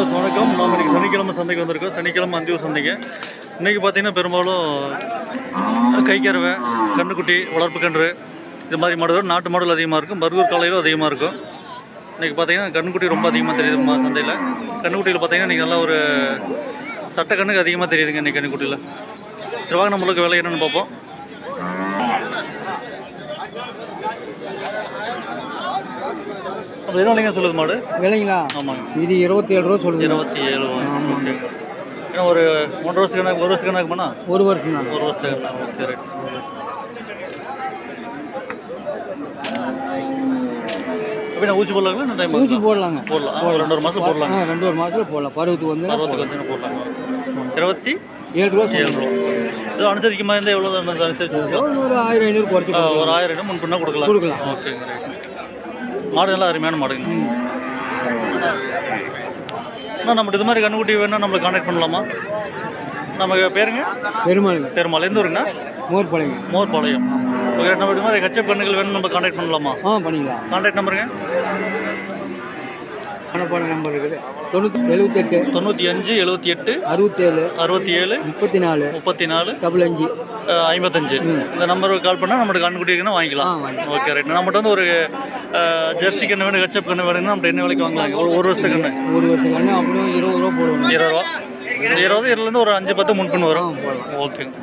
வணக்கம் நாம் இன்னைக்கு சனிக்கிழமை சந்தைக்கு வந்திருக்கோம். சனிக்கிழமை அந்தியூர் சந்தைக்கு. இன்றைக்கி பார்த்தீங்கன்னா பெரும்பாலும் கைக்கறவை கன்றுக்குட்டி வளர்ப்பு கன்று இது மாதிரி மாடுகள் நாட்டு மாடல் அதிகமாக இருக்கும். பர்கூர் காலையிலும் அதிகமாக இருக்கும். இன்றைக்கி பார்த்தீங்கன்னா கன்றுக்குட்டி ரொம்ப அதிகமாக தெரியுது சந்தையில். கன்றுக்குட்டியில் பார்த்தீங்கன்னா இன்றைக்கி நல்லா ஒரு சட்ட கண்ணுக்கு அதிகமாக தெரியுதுங்க இன்றைக்கி கன்றுக்குட்டியில். சரி வாங்க நம்மளுக்கு விலை என்னென்னு பார்ப்போம். என்ன விலைங்க சொல்லுது மாடு? விலைங்களா? ஆமாங்க. இது இருபத்தி ஏழு ரூபா சொல்லுங்க இருபத்தி ஏழு ஓகே. ஏன்னா ஒரு மூன்று வருஷத்துக்கு கணக்கு ஒரு வருஷத்துக்கு கணக்குமாண்ணா ஒரு வருஷம் தான் ஒரு வருஷத்துக்கு கணக்கு சரி. அப்படின்னா ஊசி போடலாங்களா? டைம் ஊசி போடலாங்க. போடலாம். ஒரு ரெண்டு ஒரு மாதம் போடலாம் ரெண்டு ஒரு மாதத்துல போடலாம். பருவத்துக்கு வந்து அறுபத்துக்கு வந்து போடலாங்க? இருபத்தி ஏழு ரூபா ஏழு ரூபா. ஏதோ அனுசரிக்குமா? இருந்தால் எவ்வளோ அனுசரிச்சு ஒரு ஆயிரம் ஐநூறு குறைச்சி ஒரு ஆயிரம் இடம் முன்பண்ணா கொடுக்கலாம். கொடுக்கலாம். ஓகேங்க ரைட் மாடு நல்லா அருமையான மாடுங்க. அண்ணா நம்ம இது மாதிரி கண்ணுக்குட்டி வேணால் நம்மளை கான்டாக்ட் பண்ணலாமா? நம்ம பேருங்க? பெருமாளுங்க பெருமாள். எந்த ஊருங்கண்ணா? மோர் பழங்க மோர்பாளையம். ஓகே நம்ம இது மாதிரி கச்சப் கண்ணுகள் வேணும் நம்ம கான்டாக்ட் பண்ணலாமா? ஆ பண்ணிக்கலாம். கான்டாக்ட் நம்பருங்க மனப்பாட நம்பர் இருக்குது. தொண்ணூற்றி எழுபத்தெட்டு தொண்ணூற்றி அஞ்சு எழுபத்தி எட்டு அறுபத்தேழு அறுபத்தி ஏழு முப்பத்தி நாலு முப்பத்தி நாலு டபுள் அஞ்சு ஐம்பத்தஞ்சு. இந்த நம்பருக்கு கால் பண்ணால் நம்மளுக்கு ஆ வாங்கிக்கலாம். வாங்க ஓகே ரைட் நம்மகிட்ட வந்து ஒரு ஜெர்சி கண்ணு வேணும் கச்சப் கண்ணு வேணும்னா நம்ம என்ன விலைக்கு வாங்கலாம். ஒரு ஒரு வருஷத்துக்கு கண்ணு. ஒரு வருஷம் கண்ணு அப்படியும் இருபது ரூபா போடுவோம் இருபது ரூபா. இருபது இதுலேருந்து ஒரு அஞ்சு பத்து முன்பின் வரும். ஓகேங்க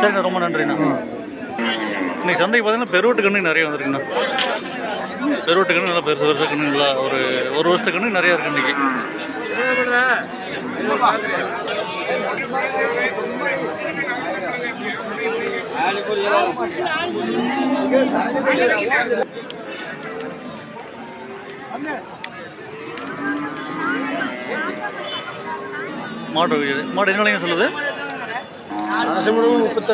சரிண்ணா ரொம்ப நன்றிண்ணா. இன்றைக்கி இன்னைக்கு சந்தைக்கு பார்த்தீங்கன்னா பெருவட்டு கண்ணு நிறைய வந்துருக்குண்ணா. பெருவட்டு கண்ணு நல்லா பெருசு பெருசாக கண்ணு நல்லா ஒரு ஒரு வருஷத்துக்கு கண்ணு நிறைய இருக்கு இன்னைக்கு. மாட்டு இருக்குது. மாடு என்ன சொல்லுது முப்பத்தி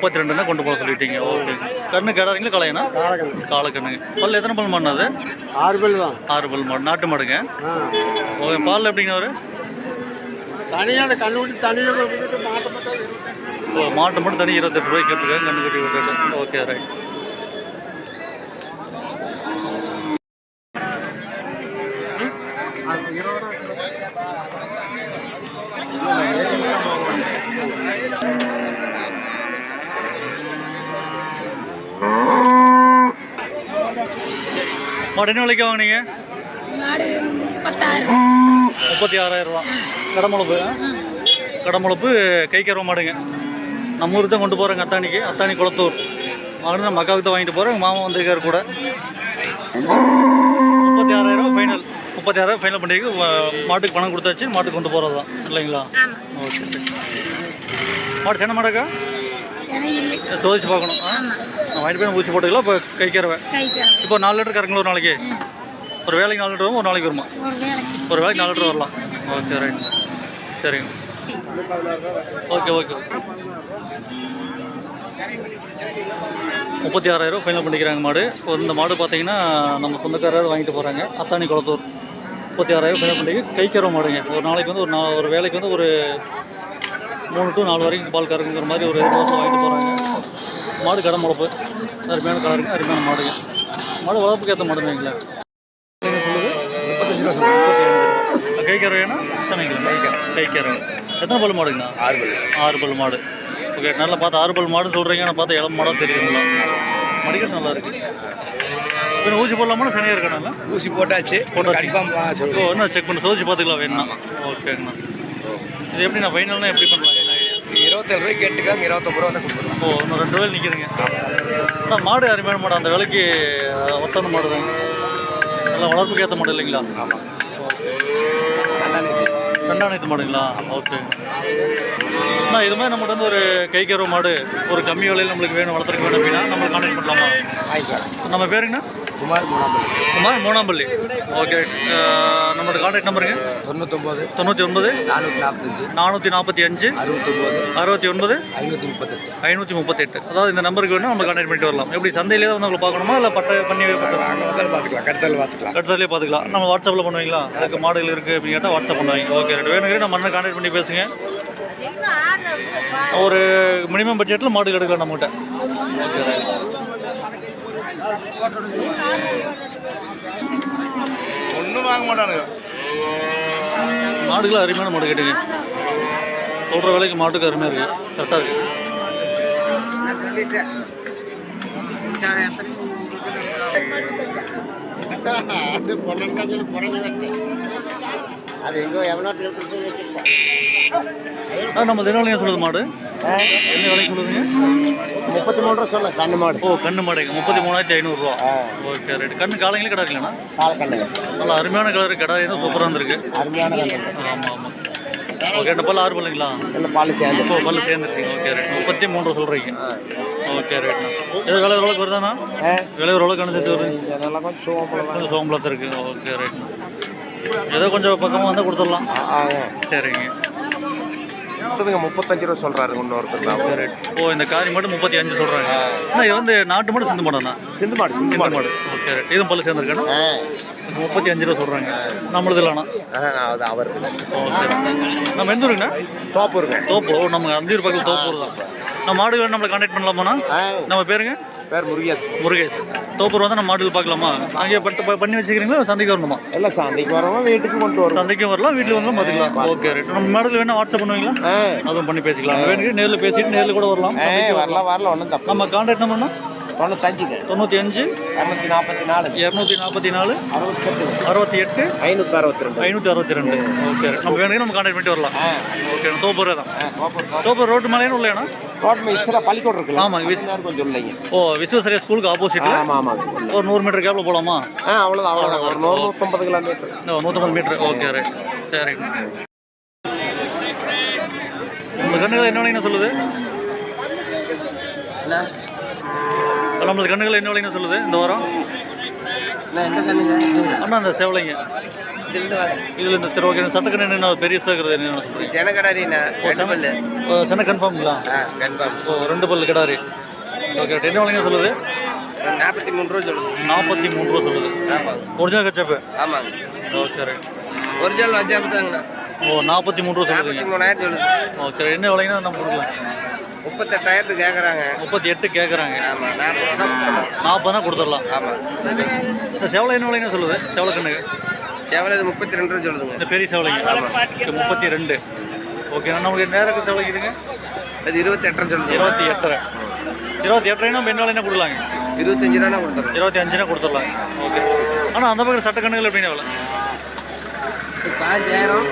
கொண்டு ரெண்டுனா கொண்டு போக சொல்லிட்டீங்க. ஓகே. கண்ணு கிடாரீங்களா கலையனா காலக்கண்ணுங்க பல் எத்தனை பல் மாடுனா அது? ஆறு பேர் தான். ஆறு பல் மாடு. நாட்டு மாடுங்க. ஓகே பால் எப்படிங்க வரும்? தனியாக அந்த கண்ணு விட்டு தனியாக மாட்டு மட்டும் தனி இருபத்தெட்டு ரூபாய்க்கு கேட்டுருக்காங்க கண்ணு கட்டி விட்டுட்டு. ஓகே ரைட் மாடு என்ன விலைக்கு வாங்குனீங்க? முப்பத்தி ஆறாயிரம் ரூபா. கடமுளப்பு கடமுளப்பு கை மாடுங்க. நம்ம ஊருக்கு தான் கொண்டு போகிறேங்க அத்தானிக்கு அத்தானி குளத்தூர். வாங்கிட்டு நம்ம அக்காவுக்கு தான் வாங்கிட்டு போகிறேன் மாமா வந்திருக்காரு கூட. முப்பத்தி ஆறாயிரம் ஃபைனல் முப்பத்தி ஆறாயிரம் ஃபைனல் பண்ணிருக்கு வ- மாட்டுக்கு பணம் கொடுத்தாச்சு. மாட்டுக்கு கொண்டு போகிறது தான் இல்லைங்களா ஓகே மாடு சின்ன மாடாக்கா இல்லை சோதிச்சு பார்க்கணும். வாங்கிட்டு போய் ஊசி போட்டுக்கலாம். இப்போ கை கறவை. இப்போ நாலு லிட்டர் கறங்களா ஒரு நாளைக்கு. ஒரு வேலைக்கு நாலு லிட்டர் வரும்? ஒரு நாளைக்கு வருமா? ஒரு வேலைக்கு நாலு லிட்டர் வரலாம். ஓகே ரைட் சரிங்க. ஓகே ஓகே முப்பத்தி ஆறாயிரம் ஃபைனல் பண்ணிக்கிறாங்க மாடு. இப்போ இந்த மாடு பார்த்தீங்கன்னா நம்ம சொந்தக்காரர் வாங்கிட்டு போகிறாங்க அத்தானி குளத்தூர். முப்பத்தி ஆறாயிரம் ஃபைனல் பண்ணி கைக்கறவை மாடுங்க. ஒரு நாளைக்கு வந்து ஒரு நா ஒரு வேலைக்கு வந்து ஒரு மூணு டு நாலு வரைக்கும் பால் கறக்குங்கிற மாதிரி ஒரு எதிர்பார்ப்பு வாங்கிட்டு போகிறாங்க மாடு கடை முளப்பு. அருமையான கலருங்க அருமையான மாடுங்க மாடு வளர்ப்புக்கு ஏற்ற மாடுங்க முப்பத்தி கை சொன்னீங்களா கை கறவை எத்தனை பல் மாடுங்கண்ணா? ஆறு பேர் ஆறு பல் மாடு. ஓகே நல்லா பார்த்து ஆறு பல் மாடு சொல்கிறீங்க நான் பார்த்து இளம் மாடாக தெரியுதுங்களா? மடிக்கிறது நல்லா இருக்கு. இப்போ ஊசி போடலாமா சனியாக இருக்கணும்ல ஊசி போட்டாச்சு. போட்டாச்சு. ஓ என்ன செக் பண்ணி. சோதிச்சு பார்த்துக்கலாம் வேணும்னா. ஓகேங்கண்ணா. இது எப்படி நான் ஃபைனல்னா எப்படி idea? இருபத்தேழு ரூபாய்க்கு கேட்டுக்காங்க இருபத்தொம்பது ரூபா தான் கொடுத்துருவோம். ஓ இன்னும் ரெண்டு வேலை நிற்கிதுங்க ஆனால் மாடு அருமையான மாடு அந்த விலைக்கு ஒத்தான மாடு தாங்க. நல்லா வளர்ப்புக்கு ஏற்ற மாடு இல்லைங்களா? ஆமாம் ரெண்டாயிரத்து மாடுங்களா? ஓகே. அண்ணா இது மாதிரி நம்மகிட்ட வந்து ஒரு கைக்கறவை மாடு ஒரு கம்மி விலையில் நம்மளுக்கு வேணும் வளர்த்துறதுக்கு வேணும் அப்படின்னா நம்ம கான்டாக்ட் பண்ணலாமா? நம்ம பேருங்கண்ணா குமார் மூணாம்பள்ளி குமார் மூணாம்பள்ளி ஓகே நம்மளோட கான்டாக்ட் நம்பருங்க தொண்ணூத்தொம்பது தொண்ணூற்றி ஒன்பது நானூற்றி நாற்பத்தஞ்சு நானூற்றி நாற்பத்தி அஞ்சு அறுபத்தொம்போது அறுபத்தி ஒன்பது ஐநூற்றி முப்பத்தெட்டு. ஐநூற்றி முப்பத்தெட்டு. அதாவது இந்த நம்பருக்கு வேணும் நம்ம கான்டாக்ட் பண்ணிட்டு வரலாம். எப்படி சந்தையிலே தான் வந்து உங்களை பார்க்கணுமா? இல்லை பட்ட பண்ணி பார்த்துக்கலாம். கடுத்தாலும் பார்த்துக்கலாம். கட்டுறதுலேயே பார்த்துக்கலாம். நம்ம வாட்ஸ்அப்பில் பண்ணுவீங்களா? அதுக்கு மாடுகள் இருக்குது அப்படின்னு கேட்டால் வாட்ஸ்அப் பண்ணுவாங்க. ஓகே ரெண்டு வேணுங்கிற நம்ம அண்ணன் கான்டாக்ட் பண்ணி பேசுங்க. ஒரு மினிமம் பட்ஜெட்டில் மாடு எடுக்கலாம் நம்மகிட்ட. ஒன்றும் வாங்க மாட்டானுங்க. மாடுகள் அருமையான மாடு கேட்டுங்க. சொல்கிற விலைக்கு மாட்டுக்கு அருமையாக இருக்குது கரெக்டாக இருக்குது பொண்ணு சொல்லி வந்து அது எங்கோ நம்ம தினவலையும் சொல்லுது மாடு? என்ன விலைக்கு சொல்லுதுங்க முப்பத்தி மூணு ரூபா சொல்ல கண்ணு மாடு. ஓ கண்ணு மாடுங்க முப்பத்தி மூணாயிரத்தி ஐநூறுரூவா. ஓகே ரைட் கண்ணு காலைங்களே கிடா கால் கண்ணுங்க நல்லா அருமையான கலர் கிடா. சூப்பராக இருந்திருக்கு. அருமையான ஆமாம் ஆமாம் ஓகே ரெண்டு பல்லு ஆறு பல்லுங்களா? நல்ல பால் சேர்ந்து. இப்போ பல்லு சேர்ந்துருச்சிங்க ஓகே ரைட் முப்பத்தி சொல்கிறீங்க ஆ. ஓகே ரைட்ண்ணா இது விலை ஓரளவுக்கு வருதாண்ணா? விலை ஓரளவுக்கு அனுசரித்து வருது. கொஞ்சம் இருக்குது ஓகே ரைட்ண்ணா ஏதோ கொஞ்சம் பக்கமாக வந்தால் கொடுத்துடலாம். சரிங்க. முப்பத்தஞ்சு ரூபா சொல்றாரு இன்னொருத்தர் ஓ இந்த காரி மட்டும் முப்பத்தி அஞ்சு சொல்கிறாங்க அண்ணா இது வந்து நாட்டு மாடு சிந்து மாடுண்ணா சிந்து மாடு சிந்து சிந்து மாடு. ஓகே இதுவும் பல்லு சேர்ந்துருக்கேண்ணா? முப்பத்தி அஞ்சு ரூபா சொல்கிறாங்க நம்மளது இல்லைண்ணா அது அவர். ஓ சரி. நம்ம எந்த ஊருங்கண்ணா? தோப்பு இருக்கு தோப்பு நம்ம அந்தியூர் பக்கத்தில் தோப்பூர் தான். நம்ம மாடுகளை நம்மளை கான்டாக்ட் பண்ணலாமாண்ணா? நம்ம பேருங்க? பேர் முருகேஷ். முருகேஷ். தோப்பூர் வந்து நம்ம மாடுகள் பார்க்கலாமா? அங்கே பட்டு பண்ணி வச்சுக்கிறீங்களா? சந்தைக்கு வரணுமா? எல்லாம் சந்தைக்கு வரவங்க வீட்டுக்கு கொண்டு வரும் சந்தைக்கும் வரலாம் வீட்டில் வந்து பார்த்துக்கலாம். Okay right. நம்ம மாடுகள் வேணா வாட்ஸ்அப் பண்ணுவீங்களா? அதுவும் பண்ணி பேசிக்கலாம். வேணுங்க நேரில் பேசிட்டு நேரில் கூட வரலாம். சந்தைக்கு வரலாம். வரலாம் ஒன்றும் தப்பு நம்ம கான்டாக்ட் நம்பர்னா தொண்ணூத்தஞ்சுங்க. தொண்ணூற்றி அஞ்சு இரநூத்தி நாற்பத்தி நாலு இரநூத்தி நாற்பத்தி நாலு. அறுபத்தெட்டு. அறுபத்தி எட்டு ஐநூற்றி அறுபத்தி ரெண்டு ஐநூற்றி அறுபத்தி ரெண்டு ஓகே. நம்ம நம்ம கான்டாக்ட் பண்ணிட்டு வரலாம். ஆ. ஓகே தோப்பூரே தான் தோப்பூர் ரோட்டு மேலேயும் இல்லையாண்ணா ரோட் இஸ்ரா பள்ளிக்கூடம் இருக்குல்ல? கொஞ்சம் இல்லைங்க. ஓ விஸ்வசரியா ஸ்கூலுக்கு ஆப்போசிட்டில் ஆமாம் ஆமாங்க ஒரு நூறு மீட்டர் கேப்பில் போகலாமா ஆ அவ்வளோதான் அவ்வளோதான் ஒரு நூறு நூற்றம்பது கிலோமீட்டர். நூற்றம்பது ஓகே ரைட். சரி. உங்கள் கண்ணுகள் என்ன விலைன்னு சொல்லுது நம்மளது கண்ணுகள் என்ன விலைன்னு சொல்லுது? இந்த வாரம்? அண்ணா அந்த செவலைங்க. இதில் இந்த சரி ஓகே சட்டக்கண்ணு என்ன பெருசாக இருக்கிறது என்ன? ஓ, சென கன்ஃபார்ம்ங்களா? கன்ஃபார்ம். ஓ ரெண்டு பல்லு கிடாரி. ஓகே என்ன விலைங்க சொல்லுது? நாற்பத்தி மூணு ரூபா சொல்லுங்க நாற்பத்தி மூணு ரூபா சொல்லுது. ஒரிஜினல் கச்சப்பு ஆமாங்க. Okay right. ஒரிஜினல் வச்சாப்பு தாங்கண்ணா ஓ நாற்பத்தி மூணு ரூபா சொல்லுதுங்க. மூணாயிரம் சொல்லுது. ஓகே என்ன விலைங்கன்னா நம்ம கொடுக்கலாம்? முப்பத்தெட்டாயிரத்துக்கு கேட்குறாங்க முப்பத்தி எட்டு கேட்குறாங்க ஆமாம் நாற்பது ரூபா கொடுத்துடலாம். கொடுத்துடலாம் ஆமாம் இந்த செவலை என்ன விலைன்னு சொல்லுது? செவலை கண்ணுக்கு செவலை இது முப்பத்தி ரெண்டு ரூபா சொல்லுதுங்க. இந்த பெரிய செவலைங்க. முப்பத்தி ரெண்டு ஓகே நமக்கு நேரம் செவலை இதுங்க அது இருபத்தெட்டரை சொல்லுது இருபத்தி எட்டரை இருபத்தி எட்டரைனா பெண் விலைன்னா கொடுக்கலாங்க? இருபத்தஞ்சு ரூபா கொடுத்துடலாம். இருபத்தி அஞ்சுனா கொடுத்துடலாங்க. ஓகே. ஆனால் அந்த பக்கம் சட்ட கண்ணுகள் எப்படின்னா விலை? பாஞ்சாயிரம்.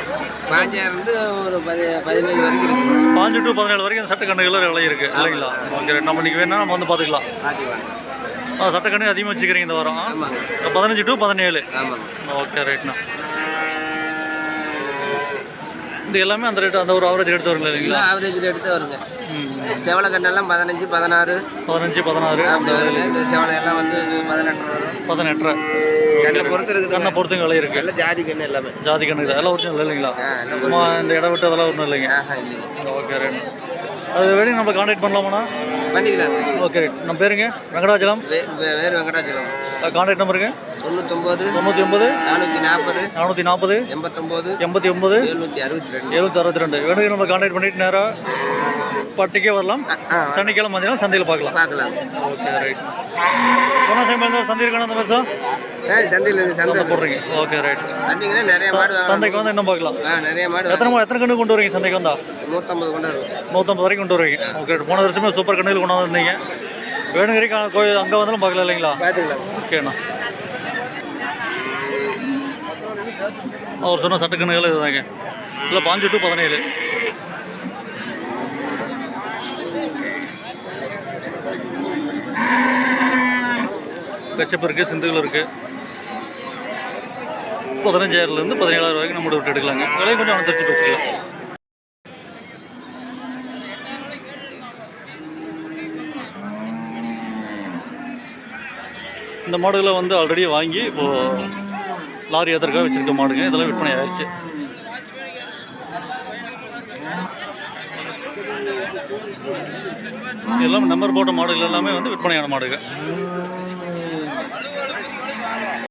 பாஞ்சாயிரம் இருந்து ஒரு பதி பதினேழு வரைக்கும் இருக்குங்க பாஞ்சு டு பதினேழு வரைக்கும் சட்ட கண்ணுகள் விலை இருக்கு இல்லைங்களா? ஓகே நம்ம இன்னைக்கு வேணா நம்ம வந்து பார்த்துக்கலாம். பார்த்துக்கலாம். ஆ சட்ட கண்ணு அதிகமாக வச்சுக்கிறீங்க இந்த வாரம். பதினஞ்சு டு பதினேழு. ஆமாங்க ஓகே ரைட்ண்ணா இந்த எல்லாமே அந்த ரேட் அந்த ஒரு ஆவரேஜ் ரேட் வருங்களா இல்லைங்களா? ஆவரேஜ் ரேட்டு தான் வருங்க. செவலை கண்ணெல்லாம் பதினஞ்சு பதினாறு. பதினஞ்சு பதினாறு. அப்படி வருங்க இந்த செவலை எல்லாம் வந்து இது பதினெட்டு வரும். பதினெட்டரை. கண்ணை பொறுத்து இருக்குது கண்ணை பொறுத்துங்க விலை இருக்கு. ஜாதி கண்ணு எல்லாமே. ஜாதி கண்ணு இது எல்லாம் ஒரிஜினல் இல்லைங்களா? சும்மா இந்த இடம் விட்டு அதெல்லாம் ஒன்றும் இல்லைங்க. ஓகே ரைட் அது வேணும் நம்ம கான்டாக்ட் பண்ணலாமாண்ணா? ஓகே நம்ம பேருங்க? வெங்கடாச்சலம் வேறு வெங்கடாச்சலம் கான்டாக்ட் நம்பருங்க தொண்ணூத்தொம்பது தொண்ணூற்றி ஒம்பது நானூற்றி நாற்பது நானூற்றி நாற்பது எண்பத்தொம்போது எண்பத்தி ஒம்பது எழுநூற்றி அறுபத்தி ரெண்டு. எழுபத்தி அறுபத்தி ரெண்டு. வேணுங்க நம்ம கான்டாக்ட் பண்ணிட்டு நேராக பட்டிக்கே வரலாம். சனிக்கிழமை வந்தீங்கன்னா சந்தையில் பார்க்கலாம். பார்க்கலாம். ஓகே ரைட் போன டைம் இருந்தால் சந்தை இருக்கணும் அந்த வருஷம் ஆ சந்தையில் சந்தை போடுறீங்க. ஓகே ரைட் சந்தைக்குன்னா நிறைய மாடு சந்தைக்கு வந்து இன்னும் பார்க்கலாம். நிறைய மாடு எத்தனை எத்தனை கண்ணு கொண்டு வரீங்க சந்தைக்கு வந்தா? நூற்றம்பது கொண்டு வரும். நூற்றம்பது வரைக்கும் கொண்டு வரீங்க. ஓகே போன வருஷமே சூப்பர் கண்ணுகள் கொண்டு வந்திருந்தீங்க. வேணுங்கிரி கோயில் அங்கே வந்தாலும் பார்க்கலாம் இல்லைங்களா? பார்த்துக்கலாம். ஓகேண்ணா அவர் சொன்ன சட்டக்கண்ணுகள் இதுதாங்க. இல்லை பாஞ்சு டு பதினேழு. கச்சப்பு இருக்குது சிந்துகள் இருக்குது பதினஞ்சாயிரத்துலேருந்து பதினேழாயிரம் வரைக்கும் நம்ம விட்டு எடுக்கலாங்க. விலையை கொஞ்சம் அனுசரித்து வச்சுக்கலாம் இந்த மாடுகளை வந்து ஆல்ரெடி வாங்கி இப்போது லாரி ஏத்தருக்காக வச்சுருக்க மாடுங்க. இதெல்லாம் விற்பனை ஆயிடுச்சு எல்லாம் நம்பர் போட்ட மாடுகள் எல்லாமே வந்து விற்பனையான மாடுகள்.